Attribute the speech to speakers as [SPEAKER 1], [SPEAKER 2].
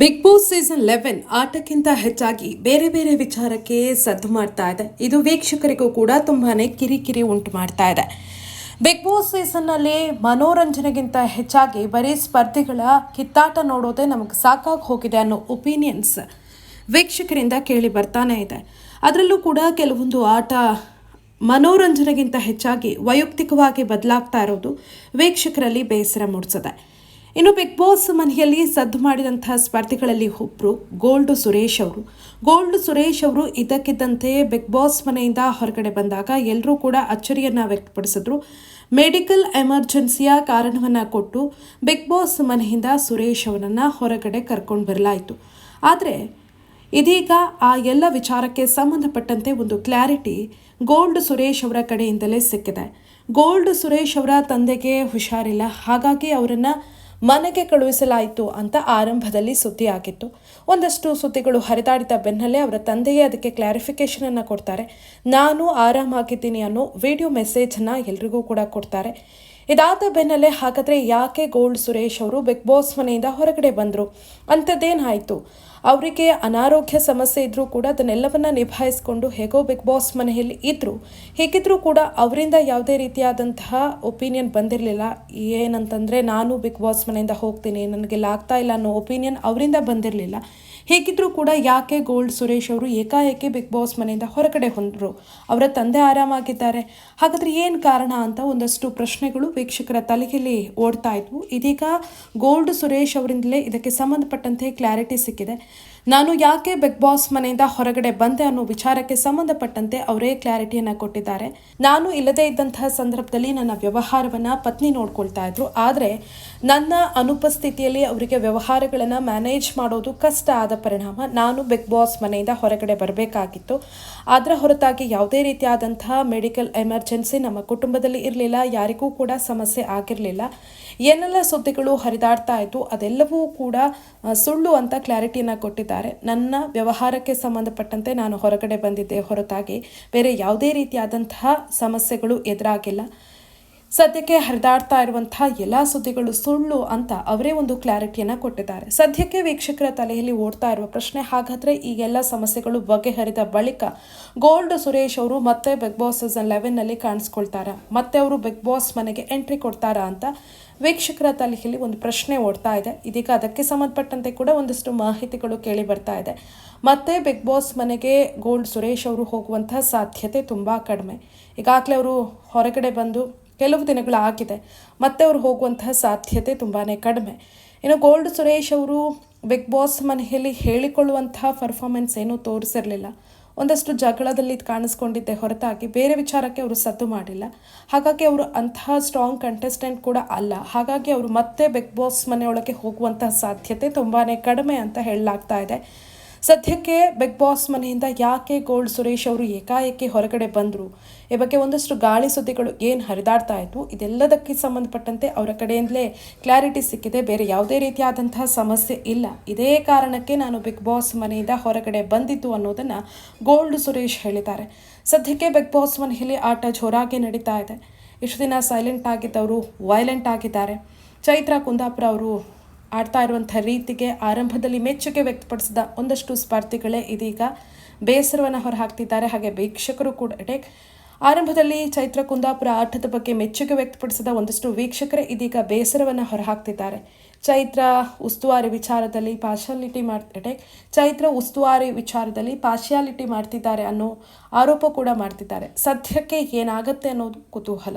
[SPEAKER 1] Big Boss season eleven ಆಟಕ್ಕಿಂತ ಹೆಚ್ಚಾಗಿ ಬೇರೆ ಬೇರೆ ವಿಚಾರಕ್ಕೆ ಸದ್ದು ಮಾಡ್ತಾ ಇದೆ. ಇದು ವೀಕ್ಷಕರಿಗೂ ಕೂಡ ತುಂಬಾ ಕಿರಿಕಿರಿ ಉಂಟು ಮಾಡ್ತಾ ಇದೆ. ಬಿಗ್ ಬಾಸ್ ಸೀಸನ್ನಲ್ಲಿ ಮನೋರಂಜನೆಗಿಂತ ಹೆಚ್ಚಾಗಿ ಬರೀ ಸ್ಪರ್ಧಿಗಳ ಕಿತ್ತಾಟ ನೋಡೋದೇ ನಮಗೆ ಸಾಕಾಗಿ ಹೋಗಿದೆ ಅನ್ನೋ ಒಪಿನಿಯನ್ಸ್ ವೀಕ್ಷಕರಿಂದ ಕೇಳಿ ಬರ್ತಾನೆ ಇದೆ. ಅದರಲ್ಲೂ ಕೂಡ ಕೆಲವೊಂದು ಆಟ ಮನೋರಂಜನೆಗಿಂತ ಹೆಚ್ಚಾಗಿ ವೈಯಕ್ತಿಕವಾಗಿ ಬದಲಾಗ್ತಾ ಇರೋದು ವೀಕ್ಷಕರಲ್ಲಿ ಬೇಸರ ಮೂಡಿಸಿದೆ ಇನ್ನು ಬಿಗ್ ಬಾಸ್ ಮನೆಯಲ್ಲಿ ಸದ್ದು ಮಾಡಿದಂತಹ ಸ್ಪರ್ಧಿಗಳಲ್ಲಿ ಒಬ್ಬರು ಗೋಲ್ಡ್ ಸುರೇಶ್ ಅವರು. ಗೋಲ್ಡ್ ಸುರೇಶ್ ಅವರು ಇದಕ್ಕಿದ್ದಂತೆ ಬಿಗ್ ಬಾಸ್ ಮನೆಯಿಂದ ಹೊರಗಡೆ ಬಂದಾಗ ಎಲ್ಲರೂ ಕೂಡ ಅಚ್ಚರಿಯನ್ನ ವ್ಯಕ್ತಪಡಿಸಿದ್ರು. ಮೆಡಿಕಲ್ ಎಮರ್ಜೆನ್ಸಿಯ ಕಾರಣವನ್ನ ಕೊಟ್ಟು ಬಿಗ್ ಬಾಸ್ ಮನೆಯಿಂದ ಸುರೇಶ್ ಅವರನ್ನು ಹೊರಗಡೆ ಕರ್ಕೊಂಡು ಬರಲಾಯಿತು. ಆದರೆ ಇದೀಗ ಆ ಎಲ್ಲ ವಿಚಾರಕ್ಕೆ ಸಂಬಂಧಪಟ್ಟಂತೆ ಒಂದು ಕ್ಲಾರಿಟಿ ಗೋಲ್ಡ್ ಸುರೇಶ್ ಅವರ ಕಡೆಯಿಂದಲೇ ಸಿಕ್ಕಿದೆ. ಗೋಲ್ಡ್ ಸುರೇಶ್ ಅವರ ತಂದೆಗೆ ಹುಷಾರಿಲ್ಲ. ಹಾಗಾಗಿ ಅವರನ್ನು ಮನೆಗೆ ಕಳುಹಿಸಲಾಯಿತು ಅಂತ ಆರಂಭದಲ್ಲಿ ಸುದ್ದಿ ಆಗಿತ್ತು ಒಂದಷ್ಟು ಸುದ್ದಿಗಳು ಹರಿದಾಡಿದ ಬೆನ್ನಲ್ಲೇ ಅವರ ತಂದೆಯೇ ಅದಕ್ಕೆ ಕ್ಲಾರಿಫಿಕೇಶನ್ ಅನ್ನು ಕೊಡ್ತಾರೆ. ನಾನು ಆರಾಮಾಗಿದ್ದೀನಿ ಅನ್ನೋ ವಿಡಿಯೋ ಮೆಸೇಜನ್ನು ಎಲ್ರಿಗೂ ಕೂಡ ಕೊಡ್ತಾರೆ. ಇದಾದ ಬೆನ್ನಲ್ಲೇ ಹಾಗಾದರೆ ಯಾಕೆ ಗೋಲ್ಡ್ ಸುರೇಶ್ ಅವರು ಬಿಗ್ ಬಾಸ್ ಮನೆಯಿಂದ ಹೊರಗಡೆ ಬಂದರು? ಅಂಥದ್ದೇನಾಯಿತು? ಅವರಿಗೆ ಅನಾರೋಗ್ಯ ಸಮಸ್ಯೆ ಇದ್ದರೂ ಕೂಡ ಅದನ್ನೆಲ್ಲವನ್ನ ನಿಭಾಯಿಸಿಕೊಂಡು ಹೇಗೋ ಬಿಗ್ ಬಾಸ್ ಮನೆಯಲ್ಲಿ ಇದ್ದರು ಹೇಗಿದ್ರೂ ಕೂಡ ಅವರಿಂದ ಯಾವುದೇ ರೀತಿಯಾದಂತಹ ಒಪಿನಿಯನ್ ಬಂದಿರಲಿಲ್ಲ. ಏನಂತಂದರೆ, ನಾನು ಬಿಗ್ ಬಾಸ್ ಮನೆಯಿಂದ ಹೋಗ್ತೀನಿ. ನನಗೆ ಆಗ್ತಾ ಇಲ್ಲ ಅನ್ನೋ ಒಪಿನಿಯನ್ ಅವರಿಂದ ಬಂದಿರಲಿಲ್ಲ. ಹೇಗಿದ್ರೂ ಕೂಡ ಯಾಕೆ ಗೋಲ್ಡ್ ಸುರೇಶ್ ಅವರು ಏಕಾಏಕಿ ಬಿಗ್ ಬಾಸ್ ಮನೆಯಿಂದ ಹೊರಗಡೆ ಹೊಂದರು? ಅವರ ತಂದೆ ಆರಾಮಾಗಿದ್ದಾರೆ. ಹಾಗಾದರೆ ಏನು ಕಾರಣ ಅಂತ ಒಂದಷ್ಟು ಪ್ರಶ್ನೆಗಳು ವೀಕ್ಷಕರ ತಲೆಯಲ್ಲಿ ಓಡ್ತಾ ಇದ್ವು. ಇದೀಗ ಗೋಲ್ಡ್ ಸುರೇಶ್ ಅವರಿಂದಲೇ ಇದಕ್ಕೆ ಸಂಬಂಧಪಟ್ಟಂತೆ ಕ್ಲಾರಿಟಿ ಸಿಕ್ಕಿದೆ. ನಾನು ಯಾಕೆ ಬಿಗ್ ಬಾಸ್ ಮನೆಯಿಂದ ಹೊರಗಡೆ ಬಂದೆ ಅನ್ನೋ ವಿಚಾರಕ್ಕೆ ಸಂಬಂಧಪಟ್ಟಂತೆ ಅವರೇ ಕ್ಲಾರಿಟಿಯನ್ನು ಕೊಟ್ಟಿದ್ದಾರೆ. ನಾನು ಇಲ್ಲದೇ ಇದ್ದಂತಹ ಸಂದರ್ಭದಲ್ಲಿ ನನ್ನ ವ್ಯವಹಾರವನ್ನು ಪತ್ನಿ ನೋಡ್ಕೊಳ್ತಾ ಇದ್ರು. ಆದರೆ ನನ್ನ ಅನುಪಸ್ಥಿತಿಯಲ್ಲಿ ಅವರಿಗೆ ವ್ಯವಹಾರಗಳನ್ನು ಮ್ಯಾನೇಜ್ ಮಾಡೋದು ಕಷ್ಟ ಆದ ಪರಿಣಾಮ. ನಾನು ಬಿಗ್ ಬಾಸ್ ಮನೆಯಿಂದ ಹೊರಗಡೆ ಬರಬೇಕಾಗಿತ್ತು. ಅದರ ಹೊರತಾಗಿ ಯಾವುದೇ ರೀತಿಯಾದಂತಹ ಮೆಡಿಕಲ್ ಎಮರ್ಜೆನ್ಸಿ ನಮ್ಮ ಕುಟುಂಬದಲ್ಲಿ ಇರಲಿಲ್ಲ. ಯಾರಿಗೂ ಕೂಡ ಸಮಸ್ಯೆ ಆಗಿರಲಿಲ್ಲ. ಏನೆಲ್ಲ ಸುದ್ದಿಗಳು ಹರಿದಾಡ್ತಾ ಇತ್ತು ಅದೆಲ್ಲವೂ ಕೂಡ ಸುಳ್ಳು ಅಂತ ಕ್ಲಾರಿಟಿಯನ್ನು ಕೊಟ್ಟಿದ್ದಾರೆ. ನನ್ನ ವ್ಯವಹಾರಕ್ಕೆ ಸಂಬಂಧಪಟ್ಟಂತೆ ನಾನು ಹೊರಗಡೆ ಬಂದಿದ್ದೆ. ಹೊರತಾಗಿ ಬೇರೆ ಯಾವುದೇ ರೀತಿಯಾದಂತಹ ಸಮಸ್ಯೆಗಳು ಎದುರಾಗಿಲ್ಲ. ಸದ್ಯಕ್ಕೆ ಹರಿದಾಡ್ತಾ ಇರುವಂತಹ ಎಲ್ಲ ಸುದ್ದಿಗಳು ಸುಳ್ಳು ಅಂತ ಅವರೇ ಒಂದು ಕ್ಲಾರಿಟಿಯನ್ನು ಕೊಟ್ಟಿದ್ದಾರೆ. ಸದ್ಯಕ್ಕೆ ವೀಕ್ಷಕರ ತಲೆಯಲ್ಲಿ ಓಡ್ತಾ ಇರುವ ಪ್ರಶ್ನೆ, ಹಾಗಾದರೆ ಈ ಎಲ್ಲ ಸಮಸ್ಯೆಗಳು ಬಗೆಹರಿದ ಬಳಿಕ ಗೋಲ್ಡ್ ಸುರೇಶ್ ಅವರು ಮತ್ತೆ ಬಿಗ್ ಬಾಸ್ ಸೀಸನ್ ಲೆವೆನ್ನಲ್ಲಿ ಕಾಣಿಸ್ಕೊಳ್ತಾರಾ? ಮತ್ತೆ ಅವರು ಬಿಗ್ ಬಾಸ್ ಮನೆಗೆ ಎಂಟ್ರಿ ಕೊಡ್ತಾರಾ ಅಂತ ವೀಕ್ಷಕರ ತಲೆಯಲ್ಲಿ ಒಂದು ಪ್ರಶ್ನೆ ಓಡ್ತಾ ಇದೆ. ಇದೀಗ ಅದಕ್ಕೆ ಸಂಬಂಧಪಟ್ಟಂತೆ ಕೂಡ ಒಂದಷ್ಟು ಮಾಹಿತಿಗಳು ಕೇಳಿ ಬರ್ತಾ ಇದೆ. ಮತ್ತೆ ಬಿಗ್ ಬಾಸ್ ಮನೆಗೆ ಗೋಲ್ಡ್ ಸುರೇಶ್ ಅವರು ಹೋಗುವಂತಹ ಸಾಧ್ಯತೆ ತುಂಬ ಕಡಿಮೆ. ಈಗಾಗಲೇ ಅವರು ಹೊರಗಡೆ ಬಂದು ಕೆಲವು ದಿನಗಳಾಗಿದೆ ಮತ್ತೆ ಅವರು ಹೋಗುವಂತಹ ಸಾಧ್ಯತೆ ತುಂಬಾ ಕಡಿಮೆ. ಇನ್ನು ಗೋಲ್ಡ್ ಸುರೇಶ್ ಅವರು ಬಿಗ್ ಬಾಸ್ ಮನೆಯಲ್ಲಿ ಹೇಳಿಕೊಳ್ಳುವಂತಹ ಪರ್ಫಾರ್ಮೆನ್ಸ್ ಏನೂ ತೋರಿಸಿರಲಿಲ್ಲ. ಒಂದಷ್ಟು ಜಗಳದಲ್ಲಿ ಕಾಣಿಸ್ಕೊಂಡಿದ್ದೆ ಹೊರತಾಗಿ. ಬೇರೆ ವಿಚಾರಕ್ಕೆ ಅವರು ಸದ್ದು ಮಾಡಿಲ್ಲ. ಹಾಗಾಗಿ ಅವರು ಅಂತಹ ಸ್ಟ್ರಾಂಗ್ ಕಂಟೆಸ್ಟೆಂಟ್ ಕೂಡ ಅಲ್ಲ. ಹಾಗಾಗಿ ಅವರು ಮತ್ತೆ ಬಿಗ್ ಬಾಸ್ ಮನೆಯೊಳಗೆ ಹೋಗುವಂತಹ ಸಾಧ್ಯತೆ ತುಂಬಾ ಕಡಿಮೆ ಅಂತ ಹೇಳಲಾಗ್ತಾ ಇದೆ. ಸದ್ಯಕ್ಕೆ ಬಿಗ್ ಬಾಸ್ ಮನೆಯಿಂದ ಯಾಕೆ ಗೋಲ್ಡ್ ಸುರೇಶ್ ಅವರು ಏಕಾಏಕಿ ಹೊರಗಡೆ ಬಂದರು? ಈ ಬಗ್ಗೆ ಒಂದಷ್ಟು ಗಾಳಿ ಸುದ್ದಿಗಳು ಏನು ಹರಿದಾಡ್ತಾ ಇದ್ವು? ಇದೆಲ್ಲದಕ್ಕೆ ಸಂಬಂಧಪಟ್ಟಂತೆ ಅವರ ಕಡೆಯಿಂದಲೇ ಕ್ಲಾರಿಟಿ ಸಿಕ್ಕಿದೆ. ಬೇರೆ ಯಾವುದೇ ರೀತಿಯಾದಂತಹ ಸಮಸ್ಯೆ ಇಲ್ಲ. ಇದೇ ಕಾರಣಕ್ಕೆ ನಾನು ಬಿಗ್ ಬಾಸ್ ಮನೆಯಿಂದ ಹೊರಗಡೆ ಬಂದಿದ್ದು ಅನ್ನೋದನ್ನು ಗೋಲ್ಡ್ ಸುರೇಶ್ ಹೇಳಿದ್ದಾರೆ. ಸದ್ಯಕ್ಕೆ ಬಿಗ್ ಬಾಸ್ ಮನೆಯಲ್ಲಿ ಆಟ ಜೋರಾಗಿ ನಡೀತಾ ಇದೆ. ಇಷ್ಟು ದಿನ ಸೈಲೆಂಟ್ ಆಗಿದ್ದವರು ವೈಲೆಂಟ್ ಆಗಿದ್ದಾರೆ. ಚೈತ್ರಾ ಕುಂದಾಪುರ ಅವರು ಆಡ್ತಾ ಇರುವಂಥ ರೀತಿಗೆ ಆರಂಭದಲ್ಲಿ ಮೆಚ್ಚುಗೆ ವ್ಯಕ್ತಪಡಿಸಿದ ಒಂದಷ್ಟು ಸ್ಪರ್ಧಿಗಳೇ ಇದೀಗ ಬೇಸರವನ್ನು ಹೊರಹಾಕ್ತಿದ್ದಾರೆ. ಹಾಗೆ ವೀಕ್ಷಕರು ಕೂಡ ಟೇಕ್ ಆರಂಭದಲ್ಲಿ ಚೈತ್ರ ಕುಂದಾಪುರ ಆಟದ ಬಗ್ಗೆ ಮೆಚ್ಚುಗೆ ವ್ಯಕ್ತಪಡಿಸಿದ ಒಂದಷ್ಟು ವೀಕ್ಷಕರೇ ಇದೀಗ ಬೇಸರವನ್ನು ಹೊರಹಾಕ್ತಿದ್ದಾರೆ. ಚೈತ್ರ ಉಸ್ತುವಾರಿ ವಿಚಾರದಲ್ಲಿ ಪಾರ್ಶಾಲಿಟಿ ಮಾಡ್ತಾರೆ ಚೈತ್ರ ಉಸ್ತುವಾರಿ ವಿಚಾರದಲ್ಲಿ ಪಾರ್ಶಿಯಾಲಿಟಿ ಮಾಡ್ತಿದ್ದಾರೆ ಅನ್ನೋ ಆರೋಪ ಕೂಡ ಮಾಡ್ತಿದ್ದಾರೆ. ಸದ್ಯಕ್ಕೆ ಏನಾಗುತ್ತೆ ಅನ್ನೋದು ಕುತೂಹಲ.